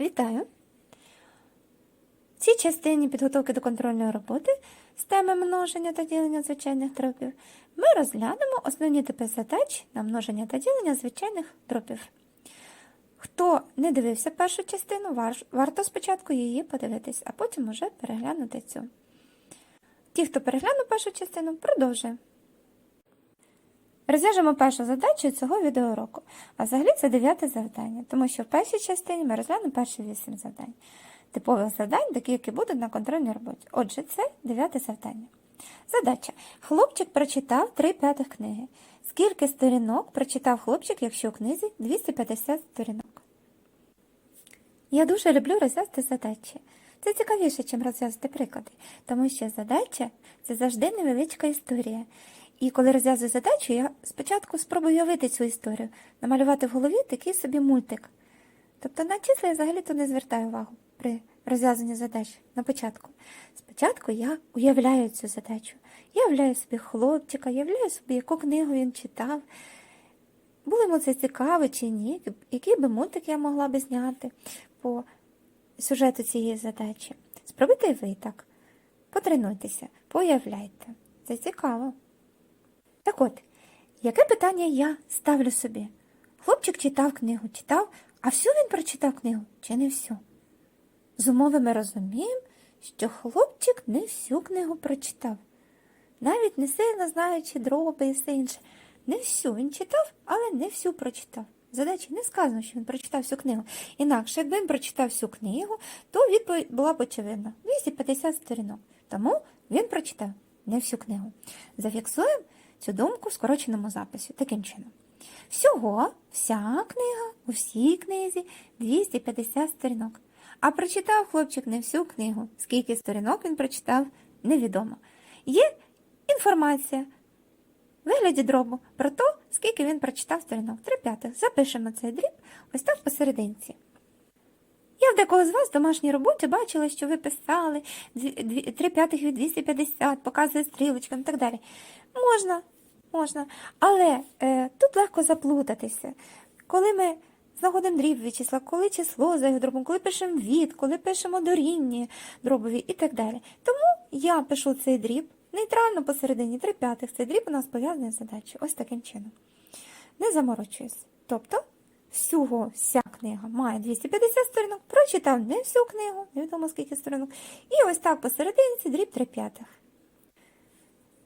Вітаю! В цій частині підготовки до контрольної роботи з теми множення та ділення звичайних дробів ми розглянемо основні типи задач на множення та ділення звичайних дробів. Хто не дивився першу частину, варто спочатку її подивитись, а потім уже переглянути цю. Ті, хто переглянув першу частину, продовжуємо. Розв'яжемо першу задачу цього відеоуроку. А взагалі це дев'яте завдання, тому що в першій частині ми розглянемо перші вісім завдань. Типових завдань, такі, які будуть на контрольній роботі. Отже, це дев'яте завдання. Задача. Хлопчик прочитав три п'ятих книги. Скільки сторінок прочитав хлопчик, якщо у книзі 250 сторінок? Я дуже люблю розв'язати задачі. Це цікавіше, ніж розв'язати приклади, тому що задача це завжди невеличка історія. І коли розв'язую задачу, я спочатку спробую уявити цю історію, намалювати в голові такий собі мультик. Тобто на числа я взагалі-то не звертаю увагу при розв'язанні задач на початку. Спочатку я уявляю цю задачу. Я уявляю собі хлопчика, уявляю собі, яку книгу він читав. Було йому це цікаво чи ні, який би мультик я могла би зняти по сюжету цієї задачі. Спробуйте і ви так. Потренуйтеся, поуявляйте. Це цікаво. Так от, яке питання я ставлю собі? Хлопчик читав книгу, читав, а всю він прочитав книгу чи не всю? З умови ми розуміємо, що хлопчик не всю книгу прочитав. Навіть не сильно знаючи дроби і все інше. Не всю він читав, але не всю прочитав. Задачі не сказано, що він прочитав всю книгу. Інакше, якби він прочитав всю книгу, то відповідь була б очевидна. 250 сторінок. Тому він прочитав не всю книгу. Зафіксуємо цю думку в скороченому записі таким чином. Всього вся книга у всій книзі 250 сторінок. А прочитав хлопчик не всю книгу. Скільки сторінок він прочитав, невідомо. Є інформація в вигляді дробу про те, скільки він прочитав сторінок. Три п'ятих. Запишемо цей дріб ось так посерединці. Я в декого з вас в домашній роботі бачила, що ви писали дві- дві- п'ятих від 250, показує стрілочками і так далі. Можна, можна. Але е, тут легко заплутатися. Коли ми знаходимо дріб від числа, коли число за його дробом, коли пишемо від, коли пишемо дорівнює дробові і так далі. Тому я пишу цей дріб нейтрально посередині три п'ятих. Цей дріб у нас пов'язаний з задачею. Ось таким чином. Не заморочуюсь. Тобто, всього вся книга має 250 сторінок, прочитав не всю книгу, невідомо скільки сторінок. І ось так посерединці дріб 3 п'ятих.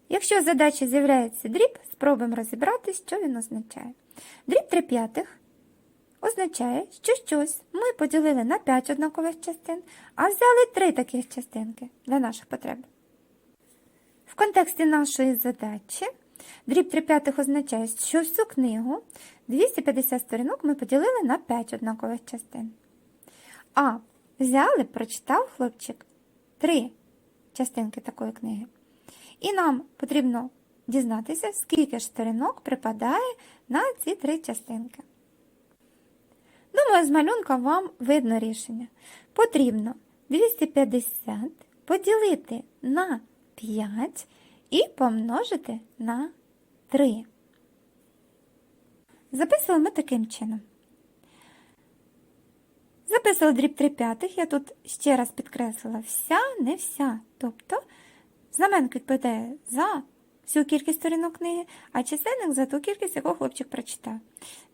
Якщо в задачі з'являється дріб, спробуємо розібрати, що він означає. Дріб 3 п'ятих означає, що щось ми поділили на 5 однакових частин, а взяли 3 таких частинки для наших потреб. В контексті нашої задачі дріб 3 п'ятих означає, що всю книгу 250 сторінок ми поділили на 5 однакових частин. А взяли, прочитав хлопчик 3 частинки такої книги. І нам потрібно дізнатися, скільки ж сторінок припадає на ці три частинки. Думаю, з малюнка вам видно рішення. Потрібно 250 поділити на 5 і помножити на 3. Записуємо таким чином. Записували дріб 3 п'ятих, я тут ще раз підкреслила вся, не вся. Тобто знаменник відповідає за всю кількість сторінок книги, а чисельник за ту кількість, яку хлопчик прочитав.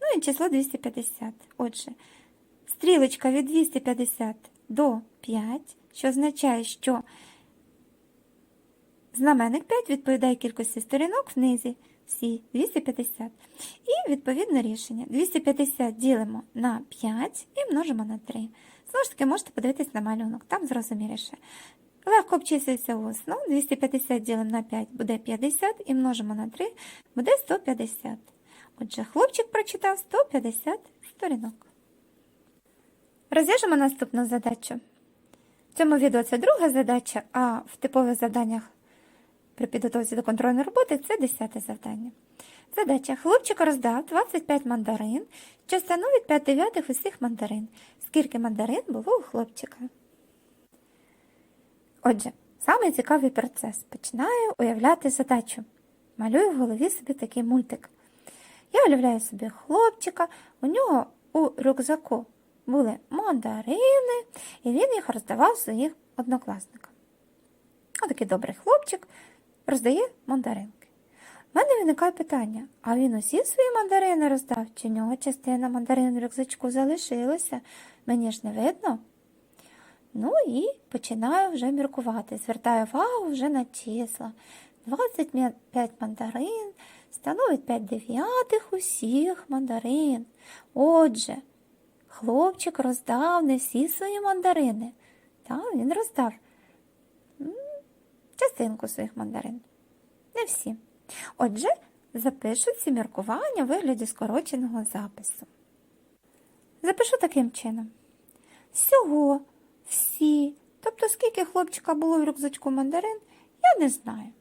Ну і число 250. Отже, стрілочка від 250 до 5, що означає, що знаменник 5 відповідає кількості сторінок в низі всі 250. І відповідне рішення. 250 ділимо на 5 і множимо на 3. Знову ж таки, можете подивитись на малюнок, там зрозуміліше. Легко обчислюється усно. 250 ділимо на 5 буде 50 і множимо на 3 буде 150. Отже, хлопчик прочитав 150 сторінок. Розв'яжемо наступну задачу. В цьому відео це друга задача, а в типових завданнях при підготовці до контрольної роботи це десяте завдання. Задача. Хлопчик роздав 25 мандарин, що становить 5 дев'ятих усіх мандарин. Скільки мандарин було у хлопчика? Отже, самий цікавий процес. Починаю уявляти задачу. Малюю в голові собі такий мультик. Я уявляю собі хлопчика, у нього у рюкзаку були мандарини, і він їх роздавав своїм однокласникам. Отакий добрий хлопчик роздає мандаринки. У мене виникає питання: а він усі свої мандарини роздав? Чи в нього частина мандарин в рюкзачку залишилася? Мені ж не видно. Ну і починаю вже міркувати. Звертаю увагу вже на числа. 25 мандарин становить 5 дев'ятих усіх мандарин. Отже, хлопчик роздав не всі свої мандарини. Так, він роздав частинку своїх мандарин. Не всі. Отже, запишу ці міркування у вигляді скороченого запису. Запишу таким чином. Всього, всі, тобто скільки хлопчика було в рюкзачку мандарин, я не знаю.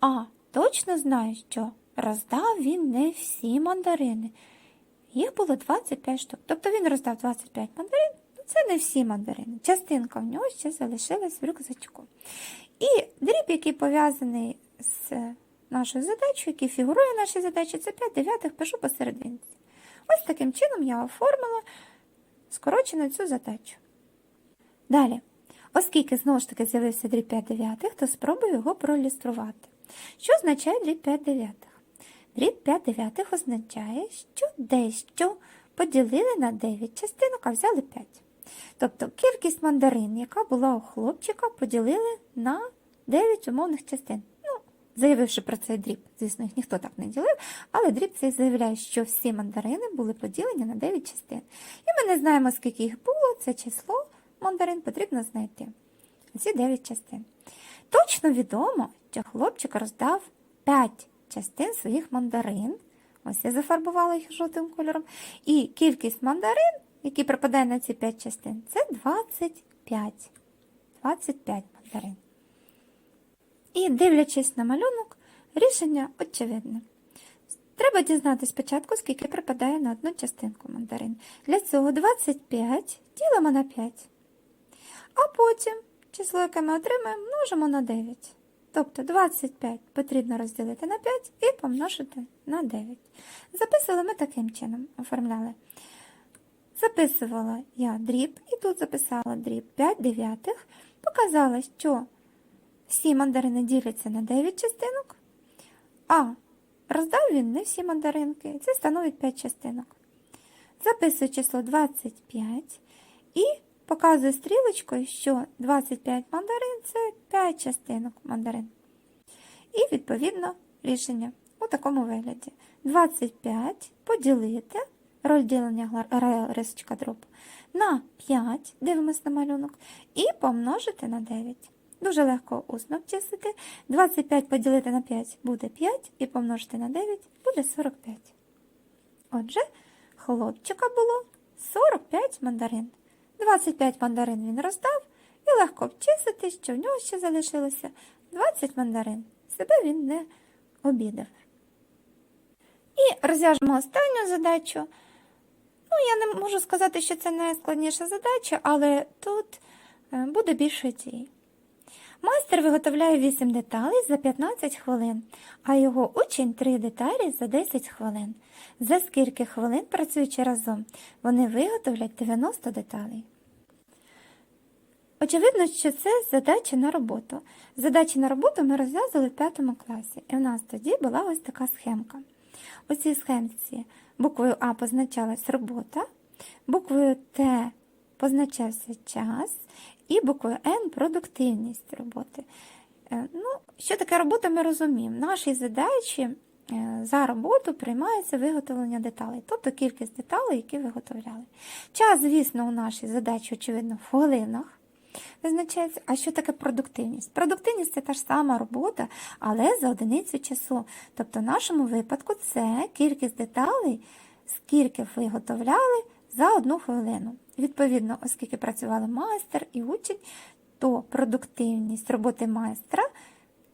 А точно знаю, що роздав він не всі мандарини. Їх було 25 штук. Тобто він роздав 25 мандарин, це не всі мандарини. Частинка в нього ще залишилась в рюкзачку. І дріб, який пов'язаний з нашою задачею, який фігурує в нашій задачі, це 5 дев'ятих, пишу посерединці. Ось таким чином я оформила скорочено цю задачу. Далі, оскільки знову ж таки з'явився дріб 5 дев'ятих, то спробую його проілюструвати. Що означає дріб 5 дев'ятих? Дріб 5 дев'ятих означає, що дещо поділили на 9 частинок, а взяли 5. Тобто кількість мандарин, яка була у хлопчика, поділили на 9 умовних частин. Ну, заявивши про цей дріб, звісно, їх ніхто так не ділив, але дріб цей заявляє, що всі мандарини були поділені на 9 частин. І ми не знаємо, скільки їх було, це число мандарин потрібно знайти. Ці 9 частин. Точно відомо, що хлопчик роздав 5 частин своїх мандарин. Ось я зафарбувала їх жовтим кольором. І кількість мандарин, які припадає на ці 5 частин, це 25. 25 мандарин. І дивлячись на малюнок, рішення очевидне. Треба дізнатися спочатку, скільки припадає на одну частинку мандарин. Для цього 25 ділимо на 5. А потім число, яке ми отримаємо, множимо на 9. Тобто 25 потрібно розділити на 5 і помножити на 9. Записували ми таким чином, оформляли. Записувала я дріб, і тут записала дріб 5 дев'ятих. Показала, що всі мандарини діляться на 9 частинок, а роздав він не всі мандаринки. Це становить 5 частинок. Записую число 25 і показую стрілочкою, що 25 мандарин це 5 частинок мандарин. І, відповідно, рішення у такому вигляді. 25 поділити, роль ділення гла- рисочка дроб, на 5, дивимось на малюнок, і помножити на 9. Дуже легко усно обчислити. 25 поділити на 5 буде 5, і помножити на 9 буде 45. Отже, хлопчика було 45 мандарин. 25 мандарин він роздав, і легко обчислити, що в нього ще залишилося 20 мандарин. Себе він не обідав. І розв'яжемо останню задачу. Ну, я не можу сказати, що це найскладніша задача, але тут е, буде більше дій. Майстер виготовляє 8 деталей за 15 хвилин, а його учень 3 деталі за 10 хвилин. За скільки хвилин, працюючи разом, вони виготовлять 90 деталей. Очевидно, що це задача на роботу. Задачі на роботу ми розв'язали в 5 класі, і в нас тоді була ось така схемка. У цій схемці буквою А позначалась робота, буквою Т позначався час, і буквою Н продуктивність роботи. Е, Ну, Що таке робота, ми розуміємо. В нашій задачі е, за роботу приймається виготовлення деталей, тобто кількість деталей, які виготовляли. Час, звісно, у нашій задачі, очевидно, в хвилинах. Визначається, а що таке продуктивність? Продуктивність це та ж сама робота, але за одиницю часу. Тобто, в нашому випадку це кількість деталей, скільки виготовляли за одну хвилину. Відповідно, оскільки працювали майстер і учень, то продуктивність роботи майстра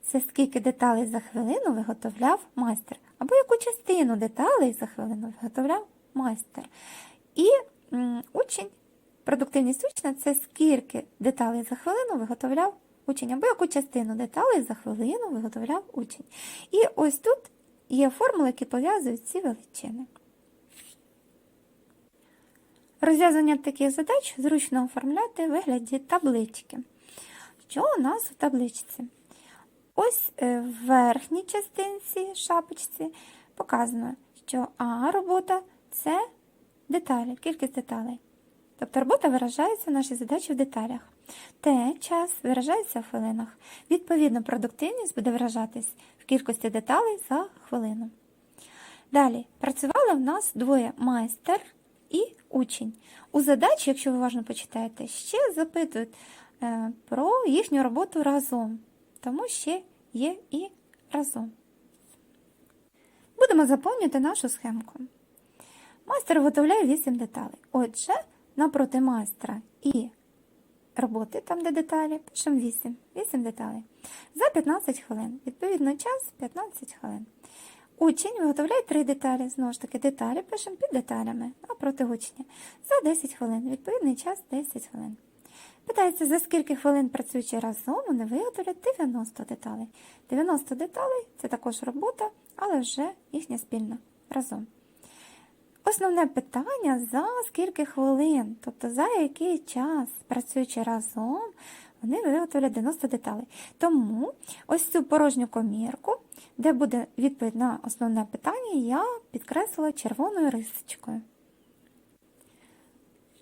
це скільки деталей за хвилину виготовляв майстер, або яку частину деталей за хвилину виготовляв майстер. І м, учень, продуктивність учня це скільки деталей за хвилину виготовляв учень, або яку частину деталей за хвилину виготовляв учень. І ось тут є формули, які пов'язують ці величини. Розв'язання таких задач зручно оформляти в вигляді таблички. Що у нас у табличці? Ось е, в верхній частинці шапочці показано, що А робота це деталі, кількість деталей. Тобто робота виражається в нашій задачі в деталях. Т час виражається в хвилинах. Відповідно, продуктивність буде виражатись в кількості деталей за хвилину. Далі працювали в нас двоє майстер і учень. У задачі, якщо ви уважно почитаєте, ще запитують е, про їхню роботу разом, тому ще є і разом. Будемо заповнювати нашу схемку. Майстер виготовляє 8 деталей. Отже, напроти майстра і роботи, там де деталі, пишемо 8. 8 деталей. За 15 хвилин. Відповідно, час 15 хвилин. Учень виготовляє 3 деталі. Знову ж таки, деталі пишемо під деталями, напроти учня. За 10 хвилин. Відповідний час 10 хвилин. Питається, за скільки хвилин працюючи разом, вони виготовлять 90 деталей. 90 деталей це також робота, але вже їхня спільна разом. Основне питання за скільки хвилин, тобто за який час, працюючи разом, вони виготовлять 90 деталей. Тому ось цю порожню комірку, де буде відповідь на основне питання, я підкреслила червоною рисочкою.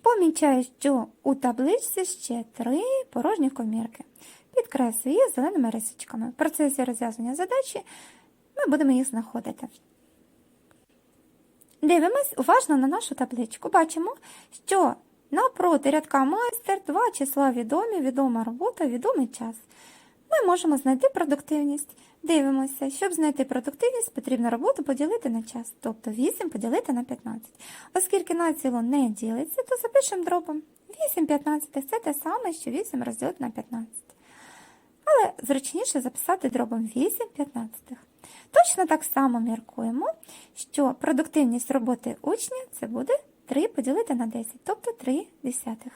Помічаю, що у табличці ще три порожні комірки. Підкреслюю їх зеленими рисочками. В процесі розв'язання задачі ми будемо їх знаходити. Дивимось уважно на нашу табличку. Бачимо, що напроти рядка майстер два числа відомі, відома робота, відомий час. Ми можемо знайти продуктивність. Дивимося, щоб знайти продуктивність, потрібно роботу поділити на час, тобто 8 поділити на 15. Оскільки націло не ділиться, то запишемо дробом. 8 15 це те саме, що 8 розділити на 15. Але зручніше записати дробом 8 15. Точно так само міркуємо, що продуктивність роботи учня це буде 3 поділити на 10, тобто 3 десятих.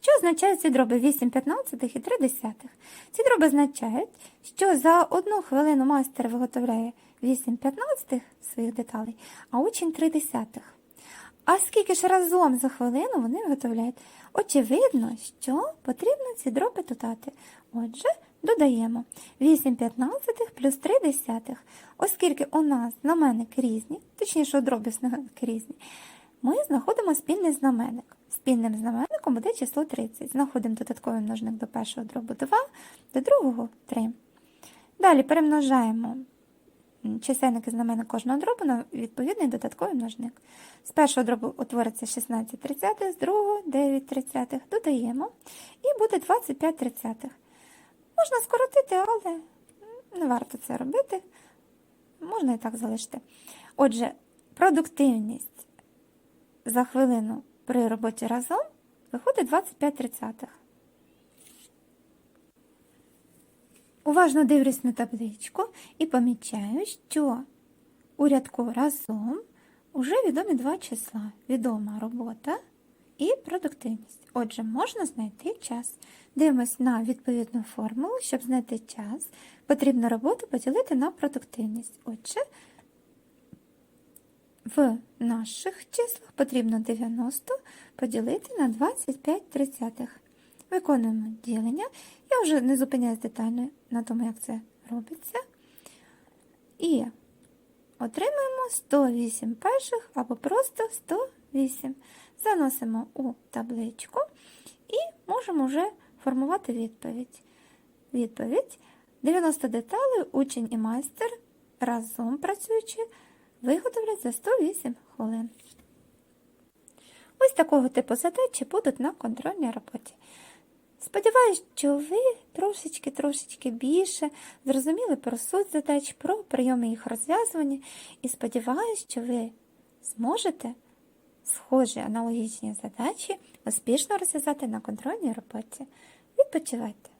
Що означають ці дроби 8 п'ятнадцятих і 3 десятих? Ці дроби означають, що за одну хвилину майстер виготовляє 8 п'ятнадцятих своїх деталей, а учень 3 десятих. А скільки ж разом за хвилину вони виготовляють? Очевидно, що потрібно ці дроби додати. Отже, додаємо 8 п'ятнадцятих плюс 3 десятих. Оскільки у нас знаменники різні, точніше, у дробі різні, ми знаходимо спільний знаменник. Спільним знаменником буде число 30. Знаходимо додатковий множник до першого дробу 2, до другого 3. Далі перемножаємо чисельник і знаменник кожного дробу на відповідний додатковий множник. З першого дробу утвориться 16 тридцятих, з другого 9 тридцятих. Додаємо і буде 25 тридцятих. Можна скоротити, але не варто це робити. Можна і так залишити. Отже, продуктивність за хвилину при роботі разом виходить 25 тридцятих. Уважно дивлюсь на табличку і помічаю, що у рядку разом вже відомі два числа. Відома робота і продуктивність. Отже, можна знайти час. Дивимось на відповідну формулу, щоб знайти час, потрібно роботу поділити на продуктивність. Отже, в наших числах потрібно 90 поділити на 25 тридцятих. Виконуємо ділення. Я вже не зупиняюсь детально на тому, як це робиться. І отримаємо 108 перших або просто 108. Заносимо у табличку і можемо вже формувати відповідь. Відповідь 90 деталей учень і майстер разом працюючи виготовлять за 108 хвилин. Ось такого типу задачі будуть на контрольній роботі. Сподіваюсь, що ви трошечки-трошечки більше зрозуміли про суть задач, про прийоми їх розв'язування, і сподіваюсь, що ви зможете схожі аналогічні задачі успішно розв'язати на контрольній роботі. Відпочивайте!